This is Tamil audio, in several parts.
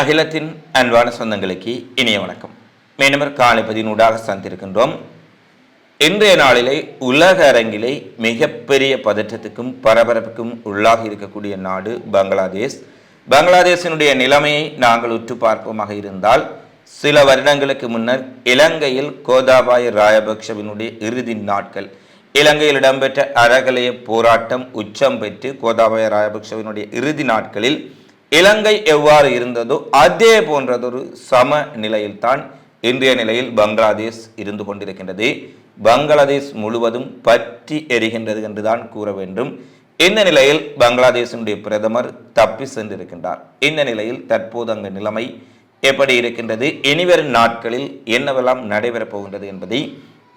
அகிலத்தின் அன்பான சொந்தங்களுக்கு இனிய வணக்கம். மீனவர் காலை பதினூடாக சந்திருக்கின்றோம் இன்றைய நாளிலே உலக அரங்கிலே மிகப்பெரிய பதற்றத்துக்கும் பரபரப்புக்கும் உள்ளாக இருக்கக்கூடிய நாடு பங்களாதேஷ். பங்களாதேஷினுடைய நிலைமையை நாங்கள் உற்று பார்ப்போமாக இருந்தால் சில வருடங்களுக்கு முன்னர் இலங்கையில் கோதாபாய ராயபக்ஷவினுடைய இறுதி நாட்கள். இலங்கையில் இடம்பெற்ற அறகலைய போராட்டம் உச்சம் பெற்று கோதாபாய ராயபக்ஷவினுடைய இறுதி நாட்களில் இலங்கை எவ்வாறு இருந்ததோ அதே போன்றதொரு சம நிலையில்தான் இன்றைய நிலையில் பங்களாதேஷ் இருந்து கொண்டிருக்கின்றது. பங்களாதேஷ் முழுவதும் பற்றி எரிகின்றது என்றுதான் கூற வேண்டும். இந்த நிலையில் பங்களாதேஷினுடைய பிரதமர் தப்பி சென்றிருக்கின்றார். இந்த நிலையில் தற்போது அங்கு நிலைமை எப்படி இருக்கின்றது? இனிவரும் நாட்களில் என்னவெல்லாம் நடைபெறப் போகின்றது என்பதை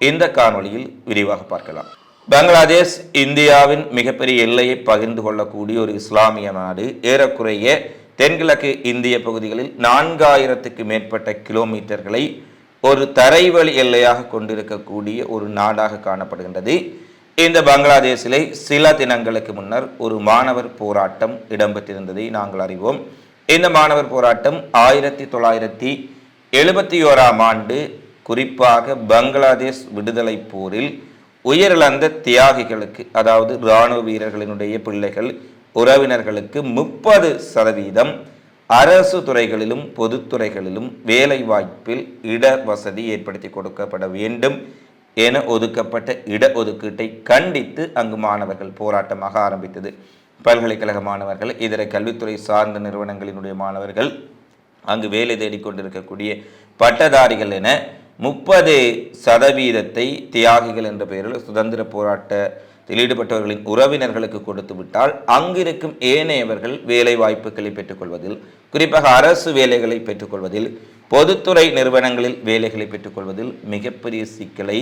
இந்த காணொளியில் விரிவாக பார்க்கலாம். பங்களாதேஷ் இந்தியாவின் மிகப்பெரிய எல்லையை பகிர்ந்து கொள்ளக்கூடிய ஒரு இஸ்லாமிய நாடு. ஏறக்குறைய தென்கிழக்கு இந்திய பகுதிகளில் நான்காயிரத்துக்கு மேற்பட்ட கிலோமீட்டர்களை ஒரு தரைவழி எல்லையாக கொண்டிருக்கக்கூடிய ஒரு நாடாக காணப்படுகின்றது. இந்த பங்களாதேஷிலே சில தினங்களுக்கு முன்னர் ஒரு மாணவர் போராட்டம் இடம்பெற்றிருந்ததை நாங்கள் அறிவோம். இந்த மாணவர் போராட்டம் ஆயிரத்தி தொள்ளாயிரத்தி எழுபத்தி ஓராம் ஆண்டு குறிப்பாக பங்களாதேஷ் விடுதலை போரில் உயிரிழந்த தியாகிகளுக்கு அதாவது இராணுவ வீரர்களினுடைய பிள்ளைகள் உறவினர்களுக்கு முப்பது சதவீதம் அரசு துறைகளிலும் பொதுத்துறைகளிலும் வேலை வாய்ப்பில் இட வசதி ஏற்படுத்தி கொடுக்கப்பட வேண்டும் என ஒதுக்கப்பட்ட இட ஒதுக்கீட்டை கண்டித்து அங்கு மாணவர்கள் போராட்டமாக ஆரம்பித்தது. பல்கலைக்கழக மாணவர்கள் இதர கல்வித்துறை சார்ந்த நிறுவனங்களினுடைய மாணவர்கள் அங்கு வேலை தேடிக்கொண்டிருக்கக்கூடிய பட்டதாரிகள் என முப்பது சதவீதத்தை தியாகிகள் என்ற பெயரில் சுதந்திர போராட்டத்தில் ஈடுபட்டவர்களின் உறவினர்களுக்கு கொடுத்து விட்டால் அங்கிருக்கும் ஏனையவர்கள் வேலை வாய்ப்புகளை பெற்றுக்கொள்வதில் குறிப்பாக அரசு வேலைகளை பெற்றுக்கொள்வதில் பொதுத்துறை நிறுவனங்களில் வேலைகளை பெற்றுக்கொள்வதில் மிகப்பெரிய சிக்கலை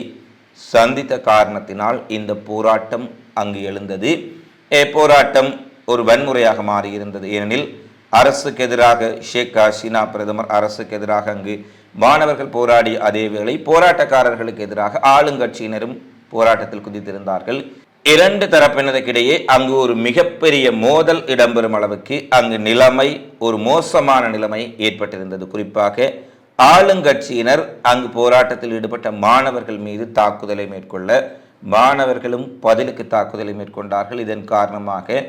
சந்தித்த காரணத்தினால் இந்த போராட்டம் அங்கு எழுந்தது. போராட்டம் ஒரு வன்முறையாக மாறியிருந்தது. ஏனெனில் அரசுக்கு எதிராக ஷேக் ஹசீனா பிரதமர் அரசுக்கு எதிராக அங்கு மாணவர்கள் போராடிய அதே வேளை போராட்டக்காரர்களுக்கு எதிராக ஆளுங்கட்சியினரும் போராட்டத்தில் குதித்திருந்தார்கள். இரண்டு தரப்பினருக்கிடையே அங்கு ஒரு மிகப்பெரிய மோதல் இடம்பெறும் அளவுக்கு அங்கு நிலைமை ஒரு மோசமான நிலைமை ஏற்பட்டிருந்தது. குறிப்பாக ஆளுங்கட்சியினர் அங்கு போராட்டத்தில் ஈடுபட்ட மாணவர்கள் மீது தாக்குதலை மேற்கொள்ள மாணவர்களும் பதிலுக்கு தாக்குதலை மேற்கொண்டார்கள். இதன் காரணமாக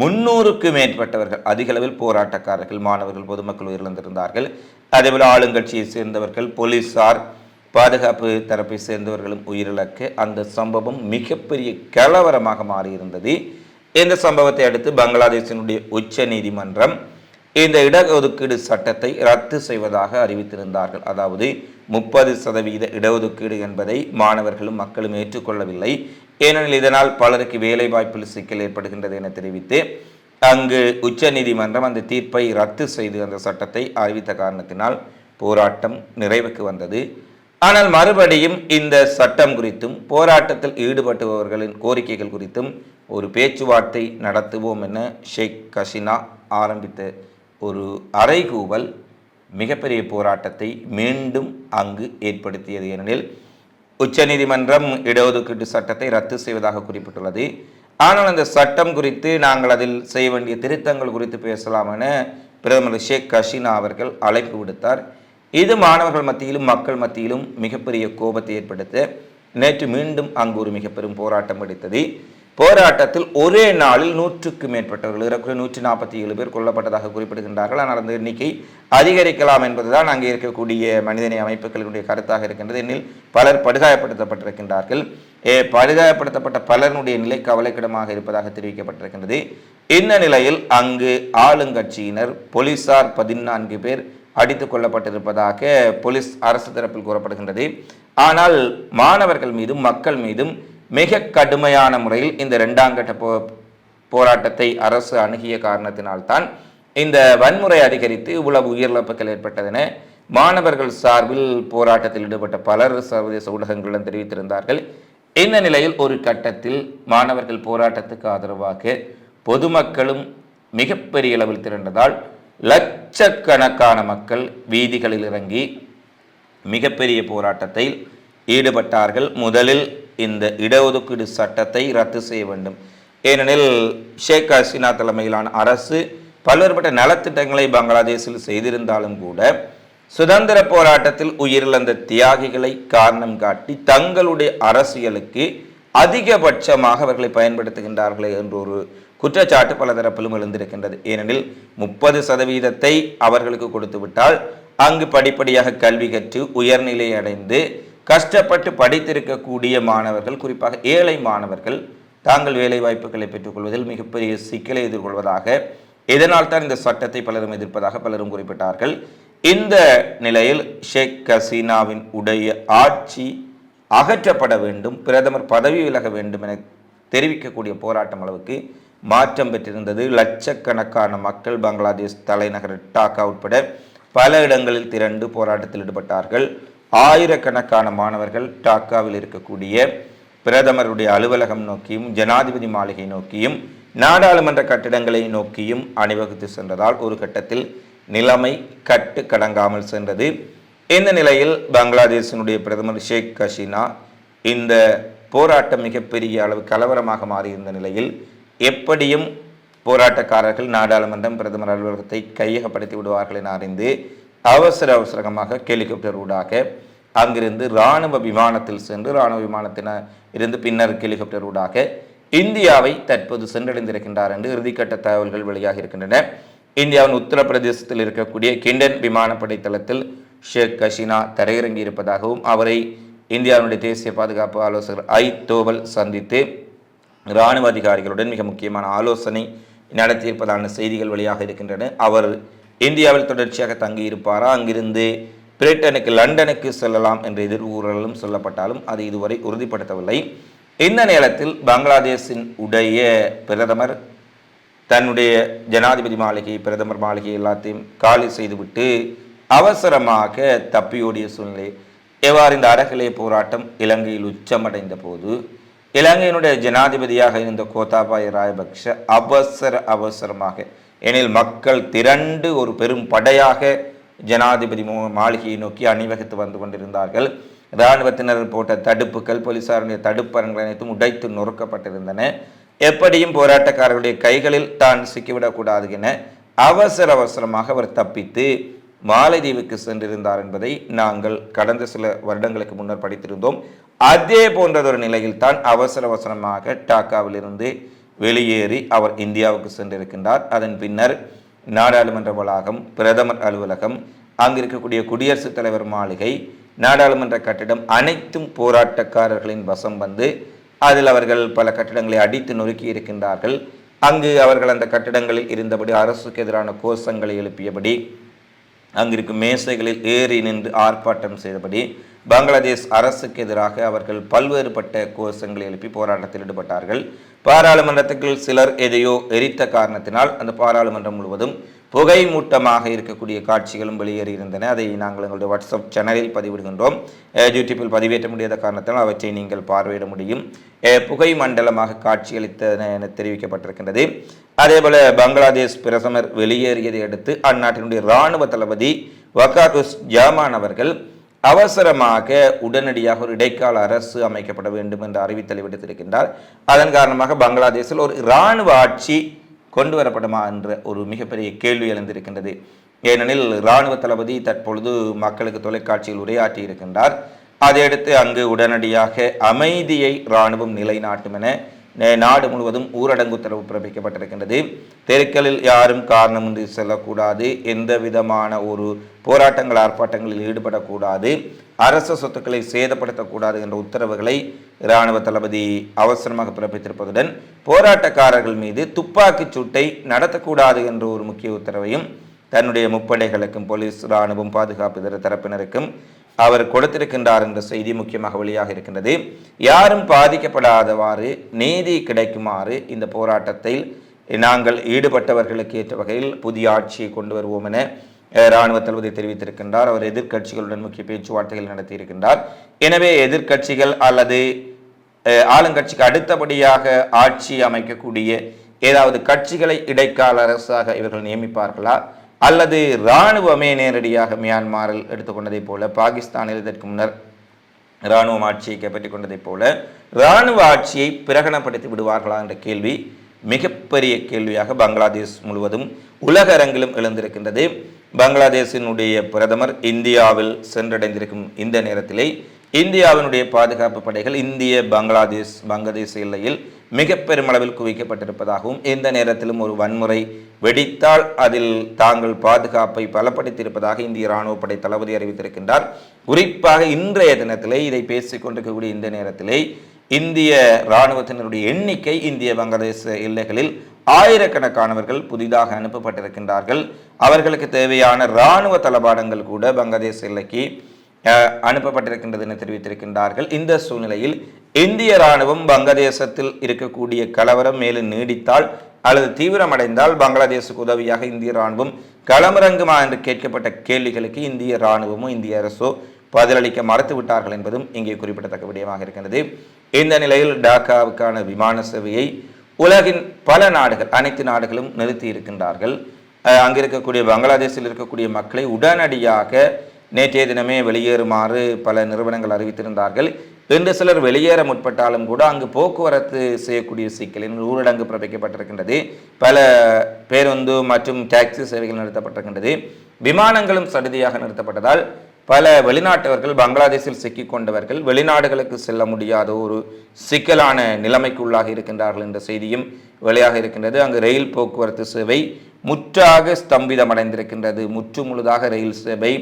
முன்னூறுக்கு மேற்பட்டவர்கள் அதிகளவில் போராட்டக்காரர்கள் மாணவர்கள் பொதுமக்கள் உயிரிழந்திருந்தார்கள். அதேபோல் ஆளுங்கட்சியை சேர்ந்தவர்கள் போலீசார் பாதுகாப்பு தரப்பை சேர்ந்தவர்களும் உயிரிழக்க அந்த சம்பவம் மிகப்பெரிய கலவரமாக மாறியிருந்தது. இந்த சம்பவத்தை அடுத்து பங்களாதேஷினுடைய உச்ச நீதிமன்றம் இந்த இடஒதுக்கீடு சட்டத்தை ரத்து செய்வதாக அறிவித்திருந்தார்கள். அதாவது முப்பது சதவீத இடஒதுக்கீடு என்பதை மாணவர்களும் மக்களும் ஏற்றுக்கொள்ளவில்லை. ஏனெனில் இதனால் பலருக்கு வேலை வாய்ப்பில் சிக்கல் ஏற்படுகின்றது என தெரிவித்து அங்கு உச்ச நீதிமன்றம் அந்த தீர்ப்பை ரத்து செய்து அந்த சட்டத்தை அறிவித்த காரணத்தினால் போராட்டம் நிறைவுக்கு வந்தது. ஆனால் மறுபடியும் இந்த சட்டம் குறித்தும் போராட்டத்தில் ஈடுபட்டுபவர்களின் கோரிக்கைகள் குறித்தும் ஒரு பேச்சுவார்த்தை நடத்துவோம் என ஷேக் ஹசினா ஆரம்பித்த ஒரு அறைகூவல் மிகப்பெரிய போராட்டத்தை மீண்டும் அங்கு ஏற்படுத்தியது. ஏனெனில் உச்சநீதிமன்றம் இடஒதுக்கீட்டு சட்டத்தை ரத்து செய்வதாக குறிப்பிட்டுள்ளது. ஆனால் அந்த சட்டம் குறித்து நாங்கள் அதில் செய்ய வேண்டிய திருத்தங்கள் குறித்து பேசலாம் என பிரதமர் ஷேக் ஹசீனா அவர்கள் அழைப்பு விடுத்தார். இது மாணவர்கள் மத்தியிலும் மக்கள் மத்தியிலும் மிகப்பெரிய கோபத்தை ஏற்படுத்த நேற்று மீண்டும் அங்கு ஒரு மிகப்பெரும் போராட்டம் வெடித்தது. போராட்டத்தில் ஒரே நாளில் நூற்றுக்கு மேற்பட்டவர்கள் ஏறக்குறைய நூற்றி நாற்பத்தி ஏழு பேர் கொல்லப்பட்டதாக குறிப்பிடுகின்றார்கள். ஆனால் அந்த எண்ணிக்கை அதிகரிக்கலாம் என்பதுதான் அங்கே இருக்கக்கூடிய மனிதநேய அமைப்புகளினுடைய கருத்தாக இருக்கின்றது. எனில் பலர் படுகாயப்படுத்தப்பட்டிருக்கின்றார்கள். ஏ, படுகாயப்படுத்தப்பட்ட பலருடைய நிலை கவலைக்கிடமாக இருப்பதாக தெரிவிக்கப்பட்டிருக்கின்றது. இந்த நிலையில் அங்கு ஆளுங்கட்சியினர் போலீசார் பதினான்கு பேர் அடித்துக் கொல்லப்பட்டிருப்பதாக போலீஸ் அரசு தரப்பில் கூறப்படுகின்றது. ஆனால் மாணவர்கள் மீதும் மக்கள் மீதும் மிக கடுமையான முறையில் இந்த இரண்டாம் கட்ட போ போராட்டத்தை அரசு அணுகிய காரணத்தினால்தான் இந்த வன்முறை அதிகரித்து இவ்வளவு உயிரிழப்புகள் ஏற்பட்டதென மாணவர்கள் சார்பில் போராட்டத்தில் ஈடுபட்ட பலர் சர்வதேச ஊடகங்களிடம் தெரிவித்திருந்தார்கள். இந்த நிலையில் ஒரு கட்டத்தில் மாணவர்கள் போராட்டத்துக்கு ஆதரவாக பொதுமக்களும் மிகப்பெரிய அளவில் திரண்டதால் லட்சக்கணக்கான மக்கள் வீதிகளில் இறங்கி மிகப்பெரிய போராட்டத்தில் ஈடுபட்டார்கள். முதலில் இந்த இடஒதுக்கீடு சட்டத்தை ரத்து செய்ய வேண்டும். ஏனெனில் ஷேக் ஹசீனா தலைமையிலான அரசு பல்வேறுபட்ட நலத்திட்டங்களை பங்களாதேஷில் செய்திருந்தாலும் கூட சுதந்திர போராட்டத்தில் உயிரிழந்த தியாகிகளை காரணம் காட்டி தங்களுடைய அரசியலுக்கு அதிகபட்சமாக அவர்களை பயன்படுத்துகின்றார்களே என்ற ஒரு குற்றச்சாட்டு பல தரப்பிலும் எழுந்திருக்கின்றது. ஏனெனில் முப்பது சதவீதத்தை அவர்களுக்கு கொடுத்து விட்டால் அங்கு படிப்படியாக கல்வி கற்று உயர்நிலை அடைந்து கஷ்டப்பட்டு படித்திருக்கக்கூடிய மாணவர்கள் குறிப்பாக ஏழை மாணவர்கள் தாங்கள் வேலை வாய்ப்புகளை பெற்றுக்கொள்வதில் மிகப்பெரிய சிக்கலை எதிர்கொள்வதாக இதனால் தான் இந்த சட்டத்தை பலரும் எதிர்ப்பதாக பலரும் குறிப்பிட்டார்கள். இந்த நிலையில் ஷேக் ஹசீனாவின் உடைய ஆட்சி அகற்றப்பட வேண்டும் பிரதமர் பதவி விலக வேண்டும் என தெரிவிக்கக்கூடிய போராட்டம் அளவுக்கு மாற்றம் பெற்றிருந்தது. லட்சக்கணக்கான மக்கள் பங்களாதேஷ் தலைநகர் டாக்கா உட்பட பல இடங்களில் திரண்டு போராட்டத்தில் ஈடுபட்டார்கள். ஆயிரக்கணக்கான மாணவர்கள் டாக்காவில் இருக்கக்கூடிய பிரதமருடைய அலுவலகம் நோக்கியும் ஜனாதிபதி மாளிகை நோக்கியும் நாடாளுமன்ற கட்டிடங்களை நோக்கியும் அணிவகுத்து சென்றதால் ஒரு கட்டத்தில் நிலைமை கட்டு கடங்காமல் சென்றது. இந்த நிலையில் பங்களாதேஷினுடைய பிரதமர் ஷேக் ஹசீனா இந்த போராட்டம் மிகப்பெரிய அளவு கலவரமாக மாறியிருந்த நிலையில் எப்படியும் போராட்டக்காரர்கள் நாடாளுமன்றம் பிரதமர் அலுவலகத்தை கையகப்படுத்தி விடுவார்கள் என அறிந்து அவசர அவசரமாக ஹெலிகாப்டர் ஊடாக அங்கிருந்து இராணுவ விமானத்தில் சென்று இராணுவ விமானத்தின இருந்து பின்னர் ஹெலிகாப்டர் ஊடாக இந்தியாவை தற்போது சென்றடைந்திருக்கின்றார் என்று இறுதிக்கட்ட தகவல்கள் வெளியாக இருக்கின்றன. இந்தியாவின் உத்தரப்பிரதேசத்தில் இருக்கக்கூடிய கிண்டன் விமானப்படை தளத்தில் ஷேக் ஹசீனா தரையிறங்கி இருப்பதாகவும் அவரை இந்தியாவினுடைய தேசிய பாதுகாப்பு ஆலோசகர் ஐ தோவல் சந்தித்து இராணுவ அதிகாரிகளுடன் மிக முக்கியமான ஆலோசனை நடத்தியிருப்பதான செய்திகள் வெளியாக இருக்கின்றன. அவர் இந்தியாவில் தொடர்ச்சியாக தங்கியிருப்பாரா? அங்கிருந்து பிரிட்டனுக்கு லண்டனுக்கு செல்லலாம் என்ற எதிர்கூறலும் சொல்லப்பட்டாலும் அது இதுவரை உறுதிப்படுத்தவில்லை. இந்த நேரத்தில் பங்களாதேஷின் உடைய பிரதமர் தன்னுடைய ஜனாதிபதி மாளிகை பிரதமர் மாளிகை எல்லாத்தையும் காலி செய்துவிட்டு அவசரமாக தப்பியோடிய சூழ்நிலை. எவ்வாறு இந்த அறகலை போராட்டம் இலங்கையில் உச்சமடைந்த போது இலங்கையினுடைய ஜனாதிபதியாக இருந்த கோத்தாபாய ராயபக்ஷ அவசர அவசரமாக எனில் மக்கள் திரண்டு ஒரு பெரும் படையாக ஜனாதிபதி மாளிகையை நோக்கி அணிவகுத்து வந்து கொண்டிருந்தார்கள். இராணுவத்தினர் போட்ட தடுப்புகள் போலீசாருடைய தடுப்பரங்கள் அனைத்தும் உடைத்து நொறுக்கப்பட்டிருந்தன. எப்படியும் போராட்டக்காரர்களுடைய கைகளில் தான் சிக்கிவிடக்கூடாது என அவசர அவசரமாக அவர் தப்பித்து மாலைதீவுக்கு சென்றிருந்தார் என்பதை நாங்கள் கடந்த சில வருடங்களுக்கு முன்னர் படித்திருந்தோம். அதே போன்றதொரு நிலையில் தான் அவசர அவசரமாக டாக்காவிலிருந்து வெளியேறி அவர் இந்தியாவுக்கு சென்றிருக்கின்றார். அதன் பின்னர் நாடாளுமன்ற வளாகம் பிரதமர் அலுவலகம் அங்கு இருக்கக்கூடிய குடியரசுத் தலைவர் மாளிகை நாடாளுமன்ற கட்டிடம் அனைத்தும் போராட்டக்காரர்களின் வசம் வந்து அதில் அவர்கள் பல கட்டிடங்களை அடித்து நொறுக்கி இருக்கின்றார்கள். அங்கு அவர்கள் அந்த கட்டிடங்களில் இருந்தபடி அரசுக்கு எதிரான கோஷங்களை எழுப்பியபடி அங்கிருக்கும் மேசைகளில் ஏறி நின்று ஆர்ப்பாட்டம் செய்தபடி பங்களாதேஷ் அரசுக்கு எதிராக அவர்கள் பல்வேறுபட்ட கோஷங்களை எழுப்பி போராட்டத்தில் ஈடுபட்டார்கள். பாராளுமன்றத்துக்குள் சிலர் எதையோ எரித்த காரணத்தினால் அந்த பாராளுமன்றம் முழுவதும் புகை மூட்டமாக இருக்கக்கூடிய காட்சிகளும் வெளியேறியிருந்தன. அதை நாங்கள் எங்களுடைய வாட்ஸ்அப் சேனலில் பதிவிடுகின்றோம். யூடியூப்பில் பதிவேற்ற முடியாத காரணத்தினால் அவற்றை நீங்கள் பார்வையிட முடியும். புகை மண்டலமாக காட்சியளித்தன என தெரிவிக்கப்பட்டிருக்கின்றது. அதேபோல பங்களாதேஷ் பிரதமர் வெளியேறியதை அடுத்து அந்நாட்டினுடைய இராணுவ தளபதி வகாதுஸ் ஜாமான் அவர்கள் அவசரமாக உடனடியாக ஒரு இடைக்கால அரசு அமைக்கப்பட வேண்டும் என்று அறிவித்தலை விடுத்திருக்கின்றார். அதன் காரணமாக பங்களாதேஷில் ஒரு இராணுவ ஆட்சி கொண்டு வரப்படுமா என்ற ஒரு மிகப்பெரிய கேள்வி எழுந்திருக்கின்றது. ஏனெனில் இராணுவ தளபதி தற்பொழுது மக்களுக்கு தொலைக்காட்சியில் உரையாற்றி இருக்கின்றார் அதையடுத்து அங்கு உடனடியாக அமைதியை இராணுவம் நிலைநாட்டும் என நாடு முழுவதும் ஊரடங்கு உத்தரவு பிறப்பிக்கப்பட்டிருக்கின்றது. தெருக்களில் யாரும் காரணமின்றி செல்லக்கூடாது. எந்த விதமான ஒரு போராட்டங்கள் ஆர்ப்பாட்டங்களில் ஈடுபடக்கூடாது. அரச சொத்துக்களை சேதப்படுத்தக்கூடாது என்ற உத்தரவுகளை இராணுவ தளபதி அவசரமாக பிறப்பித்திருப்பதுடன் போராட்டக்காரர்கள் மீது துப்பாக்கிச் சூட்டை நடத்தக்கூடாது என்ற ஒரு முக்கிய உத்தரவையும் தன்னுடைய முப்படைகளுக்கும் போலீஸ் இராணுவம் பாதுகாப்பு இதர தரப்பினருக்கும் அவர் கொடுத்திருக்கின்றார் என்ற செய்தி முக்கியமாக வெளியாக இருக்கின்றது. யாரும் பாதிக்கப்படாதவாறு நீதி கிடைக்குமாறு இந்த போராட்டத்தில் நாங்கள் ஈடுபட்டவர்களுக்கு ஏற்ற வகையில் புதிய ஆட்சியை கொண்டு வருவோம் என இராணுவ தளபதி தெரிவித்திருக்கின்றார். அவர் எதிர்க்கட்சிகளுடன் முக்கிய பேச்சுவார்த்தைகள் நடத்தியிருக்கின்றார். எனவே எதிர்க்கட்சிகள் அல்லது ஆளுங்கட்சிக்கு அடுத்தபடியாக ஆட்சி அமைக்கக்கூடிய ஏதாவது கட்சிகளை இடைக்கால அரசாக இவர்கள் நியமிப்பார்களா? அல்லது இராணுவமே நேரடியாக மியான்மாரில் எடுத்துக்கொண்டதைப் போல பாகிஸ்தானில் இதற்கு முன்னர் இராணுவம் ஆட்சியை கைப்பற்றிக் கொண்டதைப் போல இராணுவ ஆட்சியை பிரகடனப்படுத்தி விடுவார்களா என்ற கேள்வி மிகப்பெரிய கேள்வியாக பங்களாதேஷ் முழுவதும் உலக அரங்கிலும் எழுந்திருக்கின்றது. பங்களாதேஷினுடைய பிரதமர் இந்தியாவில் சென்றடைந்திருக்கும் இந்த நேரத்திலே இந்தியாவினுடைய பாதுகாப்பு படைகள் இந்திய பங்களாதேஷ் வங்கதேச எல்லையில் மிக பெருமளவில் குவிக்கப்பட்டிருப்பதாகவும் எந்த நேரத்திலும் ஒரு வன்முறை வெடித்தால் அதில் தாங்கள் பாதுகாப்பை பலப்படுத்தியிருப்பதாக இந்திய ராணுவ படை தளபதி அறிவித்திருக்கின்றார். குறிப்பாக இன்றைய தினத்திலே இதை பேசிக் கொண்டிருக்கக்கூடிய இந்த நேரத்திலே இந்திய இராணுவத்தினருடைய எண்ணிக்கை இந்திய வங்கதேச எல்லைகளில் ஆயிரக்கணக்கானவர்கள் புதிதாக அனுப்பப்பட்டிருக்கின்றார்கள். அவர்களுக்கு தேவையான இராணுவ தளபாடங்கள் கூட வங்கதேச எல்லைக்கு அனுப்பப்பட்டிருக்கின்றது என தெரிவித்திருக்கின்றார்கள். இந்த சூழ்நிலையில் இந்திய ராணுவம் வங்கதேசத்தில் இருக்கக்கூடிய கலவரம் மேலும் நீடித்தால் அல்லது தீவிரமடைந்தால் பங்களாதேசுக்கு உதவியாக இந்திய ராணுவம் களமிறங்குமா என்று கேட்கப்பட்ட கேள்விகளுக்கு இந்திய ராணுவமோ இந்திய அரசோ பதிலளிக்க மறுத்து விட்டார்கள் என்பதும் இங்கே குறிப்பிடத்தக்க விடயமாக இருக்கின்றது. இந்த நிலையில் டாக்காவுக்கான விமான சேவையை உலகின் பல நாடுகள் அனைத்து நாடுகளும் நிறுத்தி இருக்கின்றார்கள். அங்கிருக்கக்கூடிய பங்களாதேஷில் இருக்கக்கூடிய மக்களை உடனடியாக நேற்றைய தினமே வெளியேறுமாறு பல நிறுவனங்கள் அறிவித்திருந்தார்கள். இன்று சிலர் வெளியேற முற்பட்டாலும் கூட அங்கு போக்குவரத்து செய்யக்கூடிய சிக்கலின் ஊரடங்கு பிறப்பிக்கப்பட்டிருக்கின்றது. பல பேருந்து மற்றும் டாக்ஸி சேவைகள் நிறுத்தப்பட்டிருக்கின்றது. விமானங்களும் சடுதியாக நிறுத்தப்பட்டதால் பல வெளிநாட்டவர்கள் பங்களாதேஷில் சிக்கிக் கொண்டவர்கள் வெளிநாடுகளுக்கு செல்ல முடியாத ஒரு சிக்கலான நிலைமைக்கு உள்ளாக இருக்கின்றார்கள் என்ற செய்தியும் வெளியாக இருக்கின்றது. அங்கு ரயில் போக்குவரத்து சேவை முற்றாக ஸ்தம்பிதமடைந்திருக்கின்றது. முற்று முழுதாக ரயில் சேவை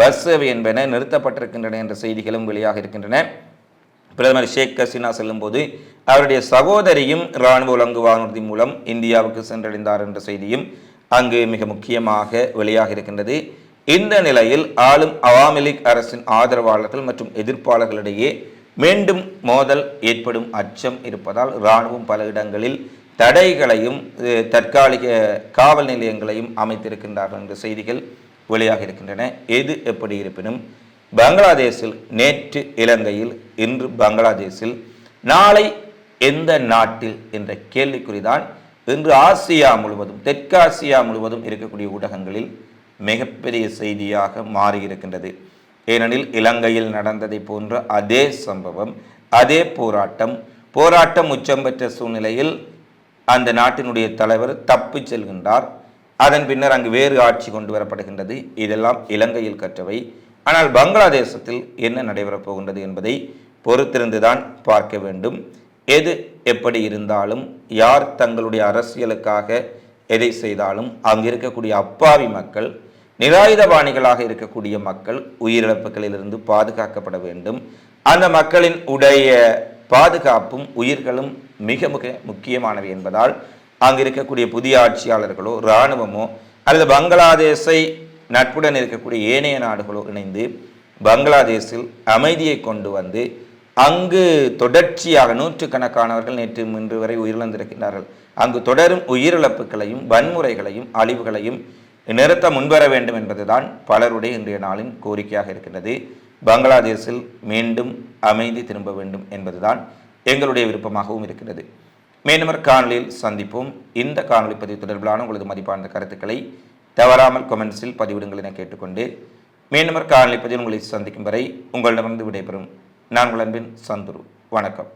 பஸ் சேவை என்பன நிறுத்தப்பட்டிருக்கின்றன என்ற செய்திகளும் வெளியாக இருக்கின்றன. பிரதமர் ஷேக் ஹசீனா செல்லும்போது அவருடைய சகோதரியும் இராணுவ உலங்கு வானூர்தி மூலம் இந்தியாவுக்கு சென்றடைந்தார் என்ற செய்தியும் அங்கு மிக முக்கியமாக வெளியாக இருக்கின்றது. இந்த நிலையில் ஆளும் அவாமி லீக் அரசின் ஆதரவாளர்கள் மற்றும் எதிர்ப்பாளர்களிடையே மீண்டும் மோதல் ஏற்படும் அச்சம் இருப்பதால் இராணுவம் பல இடங்களில் தடைகளையும் தற்காலிக காவல் நிலையங்களையும் அமைத்திருக்கின்றார்கள் என்ற செய்திகள் வெளியாக இருக்கின்றன. எது எப்படி இருப்பினும் பங்களாதேஷில் நேற்று இலங்கையில் இன்று பங்களாதேஷில். நாளை எந்த நாட்டில் என்ற கேள்விக்குறிதான் இன்று ஆசியா முழுவதும் தெற்காசியா முழுவதும் இருக்கக்கூடிய ஊடகங்களில் மிகப்பெரிய செய்தியாக மாறியிருக்கின்றது. ஏனெனில் இலங்கையில் நடந்ததை போன்ற அதே சம்பவம் அதே போராட்டம் போராட்டம் உச்சம் பெற்ற சூழ்நிலையில் அந்த நாட்டினுடைய தலைவர் தப்பி செல்கின்றார். அதன் பின்னர் அங்கு வேறு ஆட்சி கொண்டு வரப்படுகின்றது. இதெல்லாம் இலங்கையில் கற்றவை. ஆனால் பங்களாதேசத்தில் என்ன நடைபெறப் போகின்றது என்பதை பொறுத்திருந்துதான் பார்க்க வேண்டும். எது எப்படி இருந்தாலும் யார் தங்களுடைய அரசியலுக்காக எதை செய்தாலும் அங்கு இருக்கக்கூடிய அப்பாவி மக்கள் நிராயுதபாணிகளாக இருக்கக்கூடிய மக்கள் உயிரிழப்புகளிலிருந்து பாதுகாக்கப்பட வேண்டும். அந்த மக்களின் உடைய பாதுகாப்பும் உயிர்களும் மிக மிக முக்கியமானவை என்பதால் அங்கு இருக்கக்கூடிய புதிய ஆட்சியாளர்களோ இராணுவமோ அல்லது பங்களாதேஷை நட்புடன் இருக்கக்கூடிய ஏனைய நாடுகளோ இணைந்து பங்களாதேஷில் அமைதியை கொண்டு வந்து அங்கு தொடர்ச்சியாக நூற்றுக்கணக்கானவர்கள் நேற்று இன்று வரை உயிரிழந்திருக்கின்றார்கள். அங்கு தொடரும் உயிரிழப்புகளையும் வன்முறைகளையும் அழிவுகளையும் நிறுத்த முன்வர வேண்டும் என்பதுதான் பலருடைய இன்றைய நாளின் கோரிக்கையாக இருக்கின்றது. பங்களாதேஷில் மீண்டும் அமைதி திரும்ப வேண்டும் என்பதுதான் எங்களுடைய விருப்பமாகவும் இருக்கிறது மீண்டும் காணொலியில் சந்திப்போம். இந்த காணொலி பதிவு தொடர்பிலான உங்களது மதிப்பான கருத்துக்களை தவறாமல் கொமெண்ட்ஸில் பதிவிடுங்கள் என கேட்டுக்கொண்டு மீண்டும் காலனி பதிவு உங்களை சந்திக்கும் வரை உங்களிடமிருந்து விடைபெறும். நான் உங்கள் அன்பின் சந்துரு. வணக்கம்.